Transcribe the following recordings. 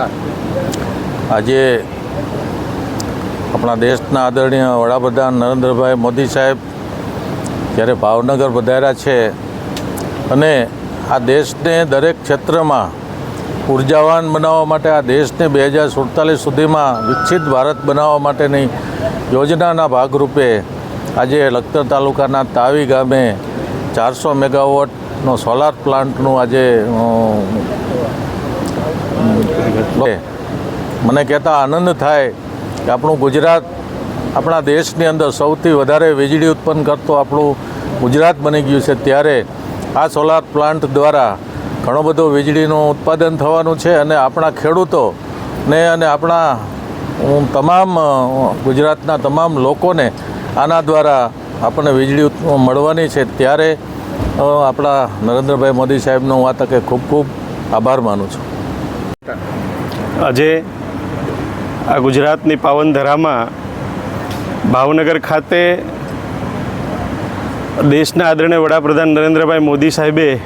આજે આપણા દેશના આદરણીય વડાપ્રધાન નરેન્દ્રભાઈ મોદી સાહેબ જ્યારે ભાવનગર પધાર્યા છે અને આ દેશને દરેક ક્ષેત્રમાં ઉર્જાવાન બનાવવા માટે આ દેશને બે હજાર સુડતાલીસ સુધીમાં વિકસિત ભારત બનાવવા માટેની યોજનાના ભાગરૂપે આજે લખતર તાલુકાના તાવી ગામે ચારસો મેગાવોટનો સોલાર પ્લાન્ટનું આજે મને કહેતા આનંદ થાય કે આપણું ગુજરાત આપણા દેશની અંદર સૌથી વધારે વીજળી ઉત્પન્ન કરતો આપણું ગુજરાત બની ગયું છે. ત્યારે આ સોલાર પ્લાન્ટ દ્વારા ઘણો બધો વીજળીનું ઉત્પાદન થવાનું છે અને આપણા ખેડૂતોને અને આપણા તમામ ગુજરાતના તમામ લોકોને આના દ્વારા આપણને વીજળી મળવાની છે. ત્યારે આપણા નરેન્દ્રભાઈ મોદી સાહેબનો હું આ તકે ખૂબ ખૂબ આભાર માનું છું. આજે આ ગુજરાતની પાવન ધરામાં ભાવનગર ખાતે દેશના આદરણીય વડાપ્રધાન નરેન્દ્રભાઈ મોદી સાહેબે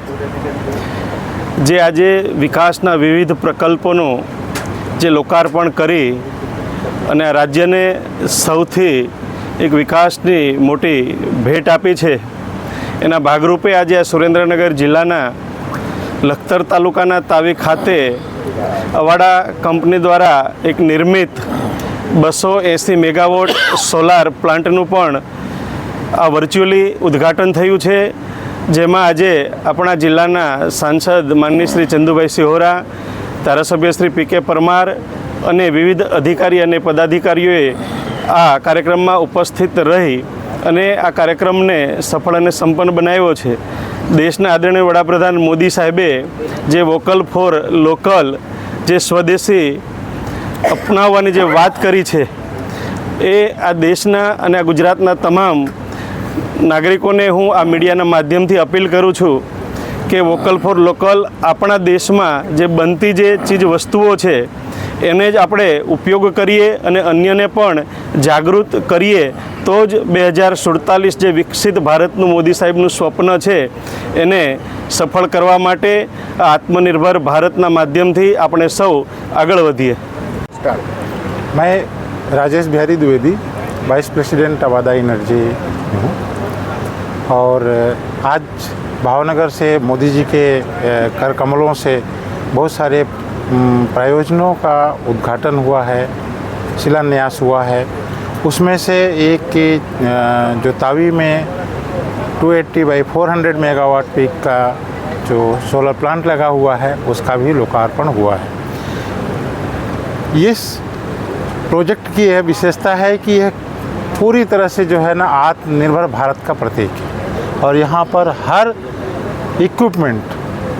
જે આજે વિકાસના વિવિધ પ્રકલ્પોનું જે લોકાર્પણ કરી અને આ રાજ્યને સૌથી એક વિકાસની મોટી ભેટ આપી છે, એના ભાગરૂપે આજે આ સુરેન્દ્રનગર જિલ્લાના લખતર તાલુકાના તાવી ખાતે અવાડા કંપની દ્વારા એક નિર્મિત બસો એંસી મેગાવોટ સોલાર પ્લાન્ટનું પણ આ વર્ચ્યુઅલી ઉદ્ઘાટન થયું છે. જેમાં આજે આપણા જિલ્લાના સાંસદ માનની શ્રી ચંદુભાઈ સિહોરા, ધારાસભ્ય શ્રી પી કે પરમાર અને વિવિધ અધિકારી અને પદાધિકારીઓએ આ કાર્યક્રમમાં ઉપસ્થિત રહી અને આ કાર્યક્રમને સફળ અને સંપન્ન બનાવ્યો છે. દેશના આદરણીય વડાપ્રધાન મોદી સાહેબે જે વોકલ ફોર લોકલ, જે સ્વદેશી અપનાવવાની જે વાત કરી છે, એ આ દેશના અને આ ગુજરાતના તમામ નાગરિકોને હું આ મીડિયાના માધ્યમથી અપીલ કરું છું કે વોકલ ફોર લોકલ આપણા દેશમાં જે બનતી જે ચીજ વસ્તુઓ છે, એને જ આપણે ઉપયોગ કરીએ અને અન્યને પણ જાગૃત કરીએ તો જ બે હજાર સુડતાલીસ જે વિકસિત ભારતનું મોદી સાહેબનું સ્વપ્ન છે એને સફળ કરવા માટે આ આત્મનિર્ભર ભારતના માધ્યમથી આપણે સૌ આગળ વધીએ मैं Rajesh Bihari Dwivedi vice president Avaada Energy हूँ और आज भावनगर से मोदी जी के अ, कर कमलों से बहुत सारे अम, प्रयोजनों का उद्घाटन हुआ है शिलान्यास हुआ है उसमें से एक की जो तावी में 280 एट्टी बाई 400 मेगावाट पीक का जो सोलर प्लांट लगा हुआ है, उसका भी लोकार्पण हुआ है। इस प्रोजेक्ट की यह विशेषता है कि यह पूरी तरह से जो है ना आत्मनिर्भर भारत का प्रतीक है। और यहाँ पर हर इक्विपमेंट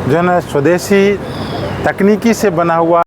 जो है ना, स्वदेशी तकनीकी से बना हुआ